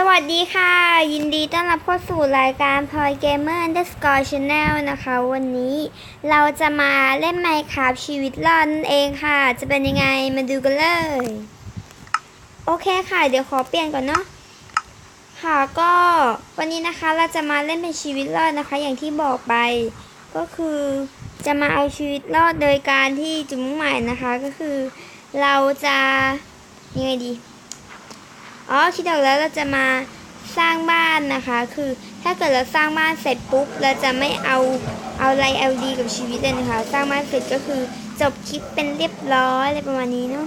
สวัสดีค่ะ ยินดีต้อนรับเข้าสู่รายการ p o y Gamer Underscore Channel นะคะ วันนี้เราจะมาเล่น Minecraft ชีวิตรอดนั่นเองค่ะ จะเป็นยังไงมาดูกันเลย โอเคค่ะ เดี๋ยวขอเปลี่ยนก่อนเนาะค่ะก็วันนี้นะคะเราจะมาเล่นเป็นชีวิตรอดนะคะ อย่างที่บอกไป ก็คือจะมาเอาชีวิตรอดโดยการที่จุดมุ่งหมายนะคะ ก็คือเราจะยังไงดี อ๋อคิดออกแล้วเราจะมาสร้างบ้านนะคะ คือถ้าเกิดเราสร้างบ้านเสร็จปุ๊บ เราจะไม่เอาเอาอะไรเอาดีกับชีวิตเลยนะคะ สร้างบ้านเสร็จก็คือจบคลิปเป็นเรียบร้อยอะไรประมาณนี้เนาะ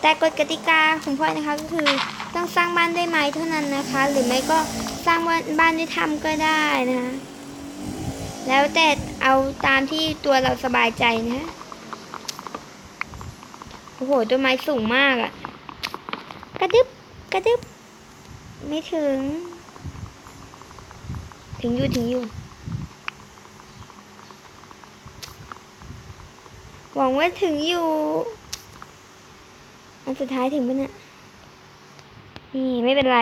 แต่กฎกติกาของพ่อยนะคะก็คือต้องสร้างบ้านด้วยไม้เท่านั้นนะคะ หรือไม่ก็สร้างบ้านด้วยถ้ำก็ได้นะคะ แล้วแต่เอาตามที่ตัวเราสบายใจนะ อ้โหต้นไม้สูงมากอะกระดึบกระดึบไม่ถึง ถึงอยู่ถึงอยู่หวังว่าถึงอยู่ อันสุดท้ายถึงปะเนี่ยนี่ไม่เป็นไร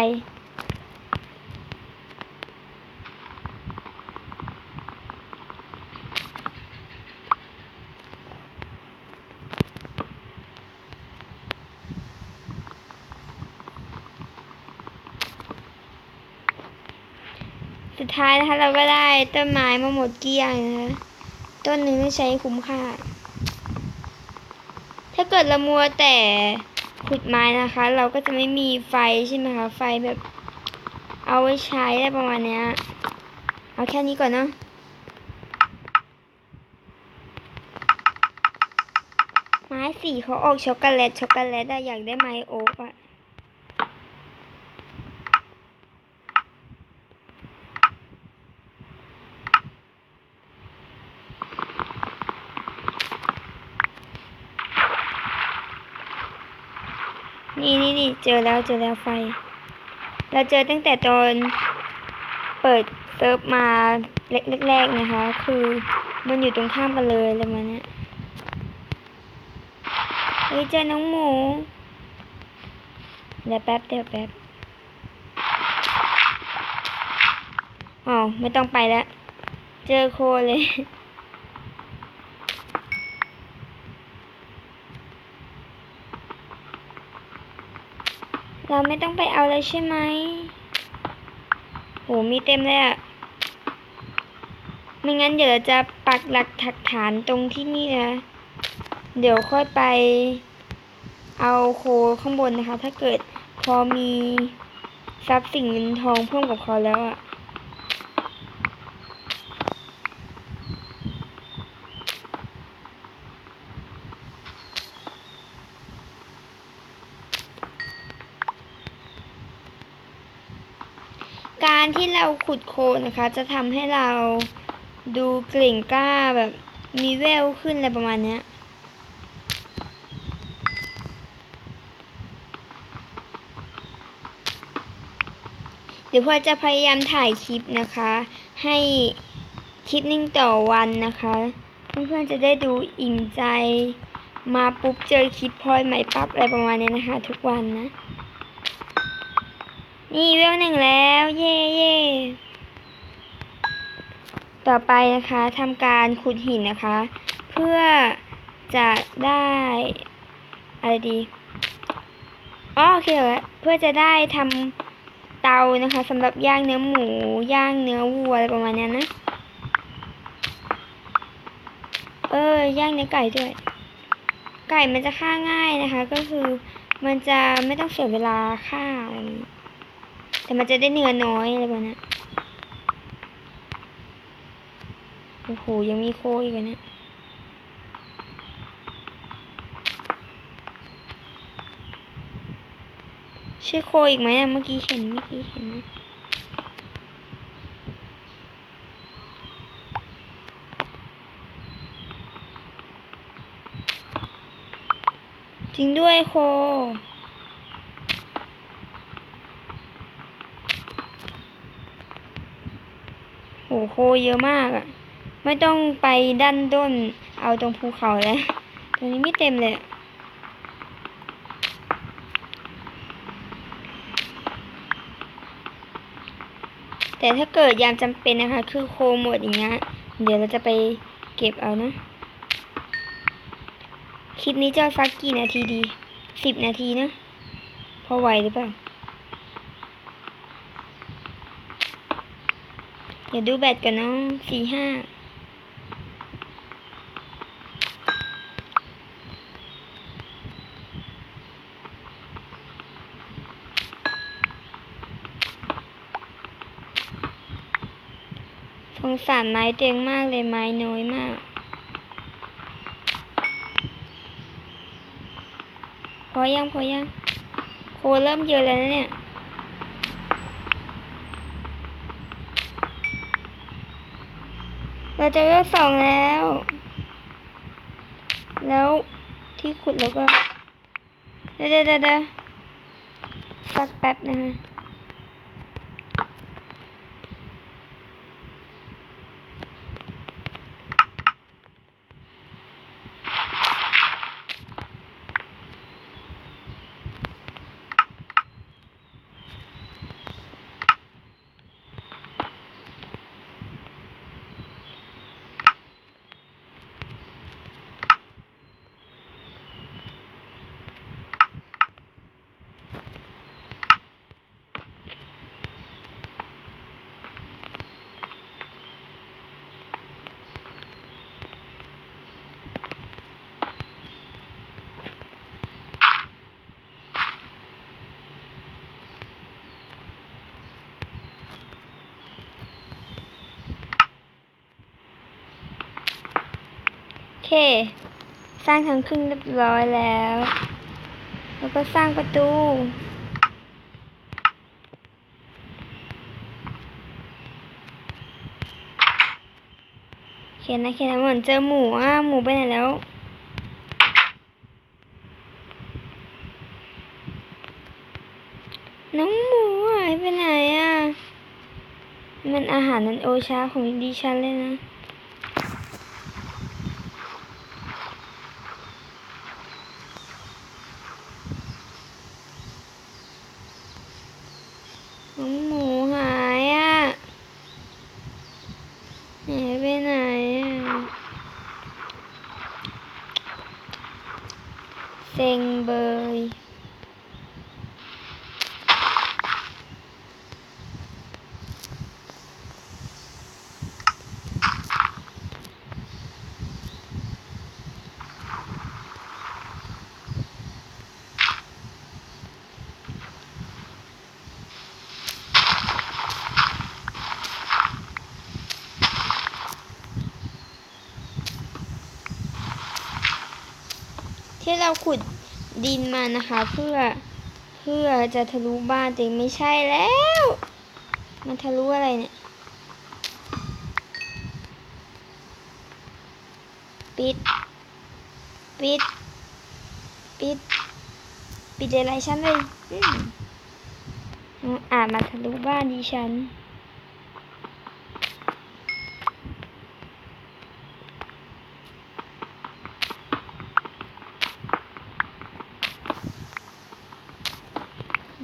ท้ายนะคะเราก็ได้ต้นไม้มาหมดเกลี้ยงนะคะต้นหนึ่งที่ใช้คุ้มค่า ถ้าเกิดเรามัวแต่ขุดไม้นะคะ เราก็จะไม่มีไฟใช่ไหมคะไฟแบบ เอาไว้ใช้ได้ประมาณเนี้ยเอาแค่นี้ก่อนเนาะไม้สีเขาออกช็อกโกแลตช็อกโกแลตอะอยากได้ไม้โอ๊กอะ นี่นี่นี่เจอแล้วเจอแล้วไฟ เราเจอตั้งแต่ตอนเปิดเซิร์ฟมาแรกๆนะคะ คือมันอยู่ตรงข้ามกันเลยอะไรมาเนี้ยเฮ้ยเจอน้องหมูเดี๋ยวแป๊บเดี๋ยวแป๊บอ๋อไม่ต้องไปแล้ว เจอโคเลย เราไม่ต้องไปเอาเลยใช่ไหมโหมีเต็มเลยอะไม่งั้นเดี๋ยวจะปักหลักถักฐานตรงที่นี่นะ เดี๋ยวค่อยไปเอาโคข้างบนนะคะ ถ้าเกิดพอมีทรัพย์สินเงินทองเพิ่มกับเขาแล้วอะ เราขุดโคนนะคะ จะทำให้เราดูเกร่งกล้าแบบมีเวลขึ้นอะไรประมาณเนี้ยเดี๋ยวพ่อจะพยายามถ่ายคลิปนะคะ ให้คลิปนึ่งต่อวันนะคะเพื่อนๆจะได้ดูอิ่มใจ มาปุ๊บเจอคลิปพลอยใหม่ปั๊บอะไรประมาณนี้นะคะ ทุกวันนะ นี่เวลหนึ่งแล้ว เย่เย่ต่อไปนะคะทำการขุดหินนะคะ เพื่อจะได้อะไรดีอ๋อโอเคแล้วเพื่อจะได้ทำเตานะคะสำหรับย่างเนื้อหมู ย่างเนื้อวัวอะไรประมาณนี้นะ เออย่างเนื้อไก่ด้วย ไก่มันจะฆ่าง่ายนะคะ ก็คือมันจะไม่ต้องเสียเวลาฆ่าอะไรนี้ แต่มันจะได้เนื้อน้อยอะไรแบบนี้โอ้โห ยังมีโคอีกอะเนี่ยใช่โคอีกไหมอะเมื่อกี้เห็นเมื่อกี้เห็นนะจริงด้วยโค โหโคเยอะมากอะ่ะ ไม่ต้องไปด้านด้น เอาตรงภูเขาเลยตรงนี้ไม่เต็มเลยแต่ถ้าเกิดยามจำเป็นนะคะ คือโคหมดอย่างเงี้ย เดี๋ยวเราจะไปเก็บเอานะ คลิปนี้จะฟักกี่นาทีดี สิบนาทีนะ พอไหวหรือเปล่า เดี๋ยวดูแบตกันเนาะสี่ห้าสงสารไม้เตียงมากเลยไม้น้อยมาก พอยังพอยังโคเริ่มเยอะแล้วนะเนี่ย เราจะเลือกสองแล้ว แล้วที่ขุดแล้วก็ เดี๋ยวเดี๋ยวเดี๋ยวเดี๋ยวสักแป๊บนะคะ เค สร้างทางขึ้นเรียบร้อยแล้ว แล้วก็สร้างประตู เขียนนะเขียนนะเหมือนเจอหมูอะหมูไปไหนแล้วน้องหมูหายไปไหนอะ มันอาหารนันโอชาของดิฉันเลยนะ น้องหมูหายอะหายไปไหนอะ เซ็ง เราขุดดินมานะคะ เพื่อเพื่อจะทะลุบ้านแต่ไม่ใช่แล้ว มันทะลุอะไรเนี่ย ปิด ปิด ปิด ปิดอะไรฉันเลยอ่ามาทะลุบ้านดิฉัน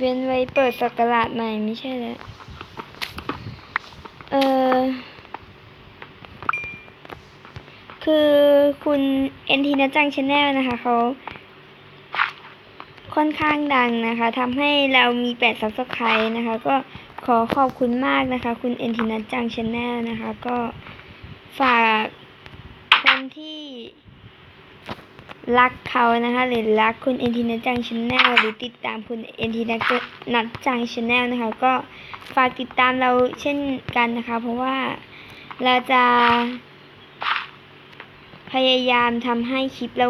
ว้นไว้เปิดสักราชใหม่ไม่ใช่แล้วเออคือคุณเอ็นทีนจังชาแนลนะคะเขาค่อนข้างดังนะคะทำให้เรามีแปดซับสไครต์นะคะ ก็ขอขอบคุณมากนะคะ คุณเอ็นทีนจังชาแนลนะคะ ก็ฝากคนที่ รักเขานะคะหรือรักคุณเอ็นทีนัจังชาแนลหรือติดตามคุณเอ็นทีนัดจังชาแนลนะคะ ก็ฝากติดตามเราเช่นกันนะคะ เพราะว่าเราจะ พยายามทำให้คลิปเรา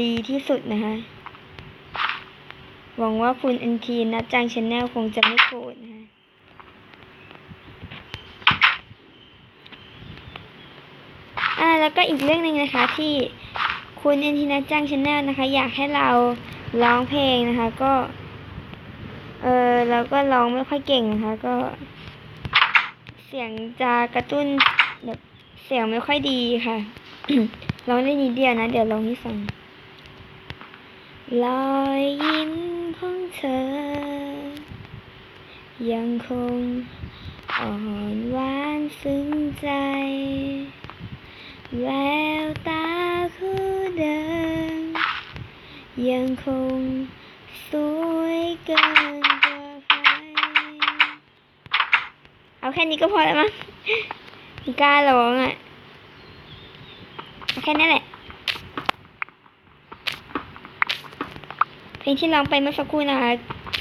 ดีที่สุดนะคะ หวังว่าคุณเอ็นทีนัดจังชาแนลคงจะไม่โกรธนะคะอ่าแล้วก็อีกเรื่องหนึ่งนะคะที่ คุณเอ็นทีนัจังชาแนลนะคะ อยากให้เราร้องเพลงนะคะ ก็ เออเราก็ร้องไม่ค่อยเก่งนะคะ ก็ เสียงจะกระตุ้นแบบเสียงไม่ค่อยดีค่ะร้องได้นิดเดียวนะ เดี๋ยวร้องให้ฟังรอยยิ้มของเธอ ยังคงอ่อนหวานซึ้งใจ แววตา ยังคงสวยเกินกว่าใครเอาแค่นี้ก็พอแล้วมั้งกล้าร้องอะเอาแค่นี้แหละ เพลงที่ร้องไปเมื่อสักครู่นะคะ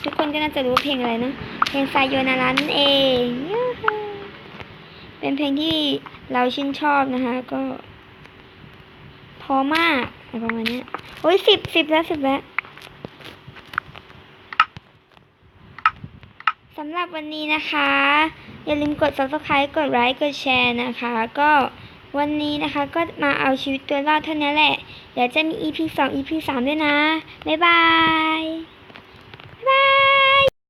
ทุกคนก็น่าจะรู้เพลงอะไรนะ เพลงไซโยนารันเอง เป็นเพลงที่เราชื่นชอบนะคะ ก็พอมาก อะไรประมาณนี้โอ้ยสิบสิบแล้วสิบแล้วสำหรับวันนี้นะคะ อย่าลืมกด subscribe กดไลค์กดแชร์นะคะ ก็วันนี้นะคะก็มาเอาชีวิตตัวรอดเท่านี้แหละ เดี๋ยวจะมี EP 2 EP 3 ด้วยนะ บ๊ายบาย